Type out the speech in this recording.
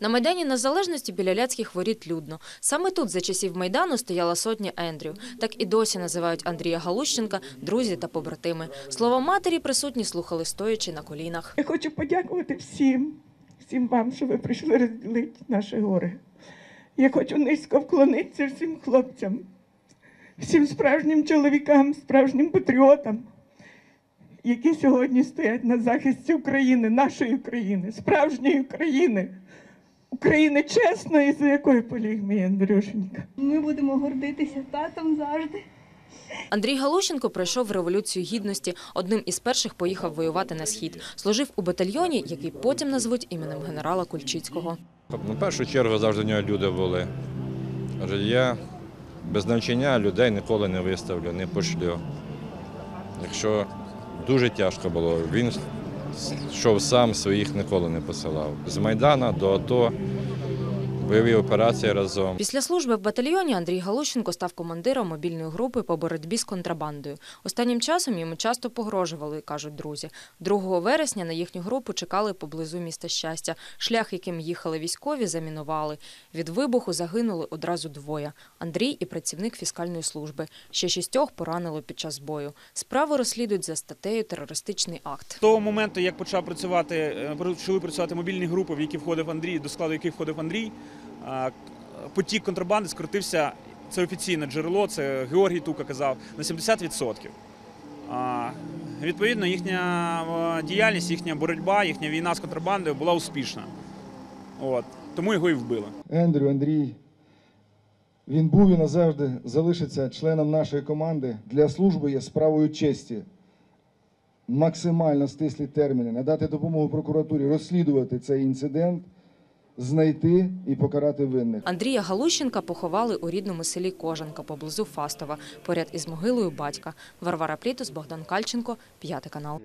На Майдані Незалежності біля Ляцьких воріт людно. Саме тут за часів Майдану стояла сотня Ендрю. Так і досі називають Андрія Галущенка друзі та побратими. Слова матері присутні слухали стоячи на колінах. Я хочу подякувати всім, всім вам, що ви прийшли розділити наше горе. Я хочу низько вклонитися всім хлопцям, всім справжнім чоловікам, справжнім патріотам, які сьогодні стоять на захисті України, нашої України, справжньої України, України чесної, за якою поліг мій Андрюшенька. Ми будемо гордитися татом завжди. Андрій Галущенко пройшов революцію гідності. Одним із перших поїхав воювати на схід. Служив у батальйоні, який потім назвуть іменем генерала Кульчицького. На першу чергу завжди в нього люди були. Я без навчання людей ніколи не виставлю, не пошлю. Якщо дуже тяжко було, він йшов сам, своїх ніколи не посилав. З Майдана до АТО, бойові операції разом. Після служби в батальйоні Андрій Галущенко став командиром мобільної групи по боротьбі з контрабандою. Останнім часом йому часто погрожували, кажуть друзі. 2 вересня на їхню групу чекали поблизу міста Щастя. Шлях, яким їхали військові, замінували. Від вибуху загинули одразу двоє – Андрій і працівник фіскальної служби. Ще шістьох поранило під час бою. Справу розслідують за статтею «Терористичний акт». З того моменту, як почав працювати, е, почали працювати мобільні групи, в які входив Андрій, до складу яких входив Андрій, потік контрабанди скоротився. Це офіційне джерело, це Георгій Тука казав, на 70%. Відповідно, їхня діяльність, їхня боротьба, їхня війна з контрабандою була успішна. От. Тому його і вбили. Ендрю, Андрій. Він був і назавжди залишиться членом нашої команди. Для служби є справою честі. Максимально стислі терміни, надати допомогу прокуратурі, розслідувати цей інцидент, знайти і покарати винних. Андрія Галущенка поховали у рідному селі Кожанка поблизу Фастова, поряд із могилою батька. Варвара Плітус, Богдан Кальченко, п'ятий канал.